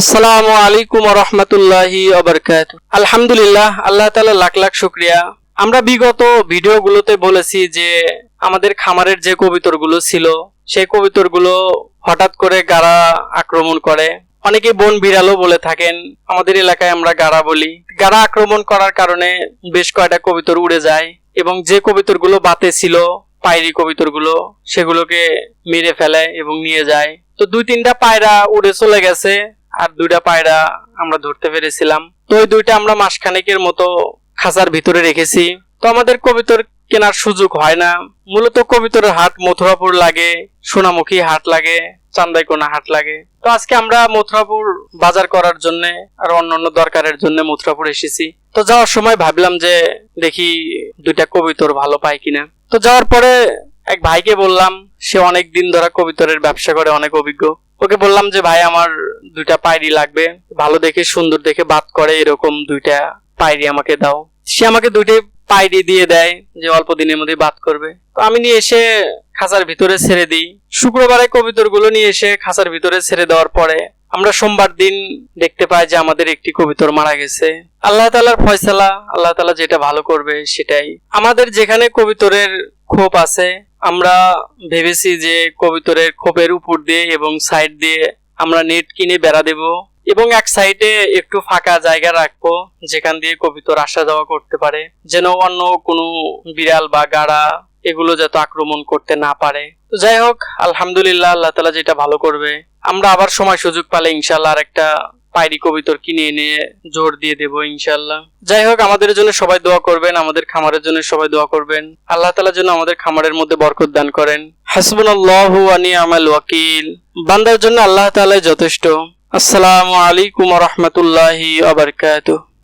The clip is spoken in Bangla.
আসসালামু আলাইকুম রহমতুল্লাহি অবরকাত আলহামদুলিল্লাহ, আল্লাহ তাআলা লাখ লাখ শুক্রিয়া। আমরা বিগত ভিডিওগুলোতে বলেছি যে আমাদের খামারের যে কবিতরগুলো ছিল, সেই কবিতরগুলো হঠাৎ করে গাড়া আক্রমণ করে। অনেকে বন বিড়ালও বলে থাকেন, আমাদের এলাকায় আমরা গাড়া বলি। গাড়া আক্রমণ করার কারণে বেশ কয়টা কবিতর উড়ে যায় এবং যে কবিতরগুলো বাতে ছিল, পায়রি কবিতরগুলো, সেগুলোকে মেরে ফেলে এবং নিয়ে যায়। তো দুই তিনটা পায়রা উড়ে চলে গেছে। আর দুইটা পায়রা আমরা ধরতে পেরেছিলাম। তো ওই দুইটা আমরা মাসখানেকের মতো খাঁচার ভিতরে রেখেছি। তো আমাদের কবিতর কেনার সুযোগ হয় না। মূলত কবিতরের হাট মথুরাপুর লাগে, সোনামুখী হাট লাগে, চান্দাইকোনা হাট লাগে। তো আজকে আমরা মথুরাপুর বাজার করার জন্য আর অন্যান্য দরকারের জন্য মথুরাপুর এসেছি। তো যাওয়ার সময় ভাবলাম যে দেখি দুইটা কবিতর ভালো পাই কিনা। তো যাওয়ার পরে এক ভাইকে বললাম, সে অনেক দিন ধরে কবিতরের ব্যবসা করে, অনেক অভিজ্ঞ। ওকে বললাম যে, ভাই, আমার দুইটা পায়রি লাগবে। ভালো দেখে, সুন্দর দেখে বাদ করে এরকম দুইটা পায়রি আমাকে দাও। সে আমাকে দুইটা পায়রি দিয়ে দেয়, যে অল্প দিনের মধ্যে বাদ করবে। তো আমি নিয়ে এসে খাঁচার ভিতরে ছেড়ে দিই। শুক্রবারে কবিতরগুলো নিয়ে এসে খাঁচার ভিতরে ছেড়ে দেওয়ার পরে আমরা সোমবার দিন দেখতে পাই যে আমাদের একটি কবিতর মারা গেছে। আল্লাহ তালার ফয়সালা, আল্লাহ তালা যেটা ভালো করবে সেটাই। আমাদের যেখানে কবিতরের খোপ আছে, আমরা ভেবেছি যে কবিতরের খোপের উপর দিয়ে এবং সাইড দিয়ে আমরা নেট কিনে বেড়া দেব এবং এক সাইডে একটু ফাঁকা জায়গা রাখব, যেখান দিয়ে কবিতর আসা যাওয়া করতে পারে, যেন অন্য কোনো বিড়াল বা গাড়া এগুলো যাতে আক্রমণ করতে না পারে। তো যাই হোক, আলহামদুলিল্লাহ, আল্লাহ তালা যেটা ভালো করবে। আমরা আবার সময় সুযোগ পালে ইনশাল্লাহ আর একটা পায়রি কবিতর কিনে এনে জোর দিয়ে দেবো ইনশাল্লাহ যাই হোক, আমাদের জন্য সবাই দোয়া করবেন, আমাদের খামারের জন্য সবাই দোয়া করবেন। আল্লাহ তালার জন্য আমাদের খামারের মধ্যে বরকত দান করেন। হাসবুনাল্লাহু আনি আমাল ওয়াকিল। বান্দার জন্য আল্লাহ তাআলাই যথেষ্ট। আসসালামু আলাইকুম রহমতুল্লাহি বারাকাতুহু।